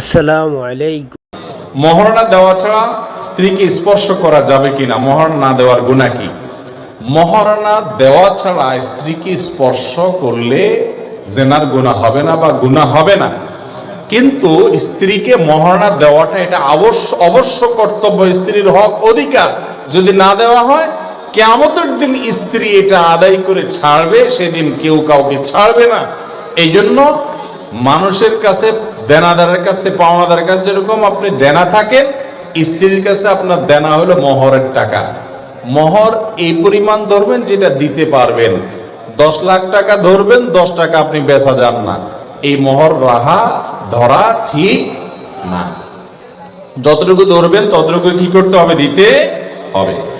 আসসালামু আলাইকুম। মহারণা দেওয়া ছাড়া স্ত্রীকে স্পর্শ করা যাবে কিনা? মহারণা না দেওয়ার গুণা কি? মহারণা দেওয়া ছাড়া স্ত্রীকে স্পর্শ করলে জেনার গুণা হবে না বা গুণা হবে না। কিন্তু স্ত্রীকে মহারণা দেওয়াটা এটা অবশ্য অবশ্য কর্তব্য স্ত্রীর হক অধিকার। যদি না দেওয়া হয় কেমতের দিন স্ত্রী এটা আদায় করে ছাড়বে, সেদিন কেউ কাউকে ছাড়বে না। এই জন্য মানুষের কাছে দেনাদারের কাছে, পাওনাদারের কাছে যেরকম আপনি দেনা থাকেন, স্ত্রীর কাছে আপনার দেনা হলো মোহরের টাকা। মোহর এই পরিমাণ ধরবেন যেটা দিতে পারবেন। দশ লাখ টাকা ধরবেন, দশ টাকা আপনি বেচা যান না। এই মোহর রাহা ধরা ঠিক না। যতটুকু ধরবেন, ততটুকু কি করতে হবে? দিতে হবে।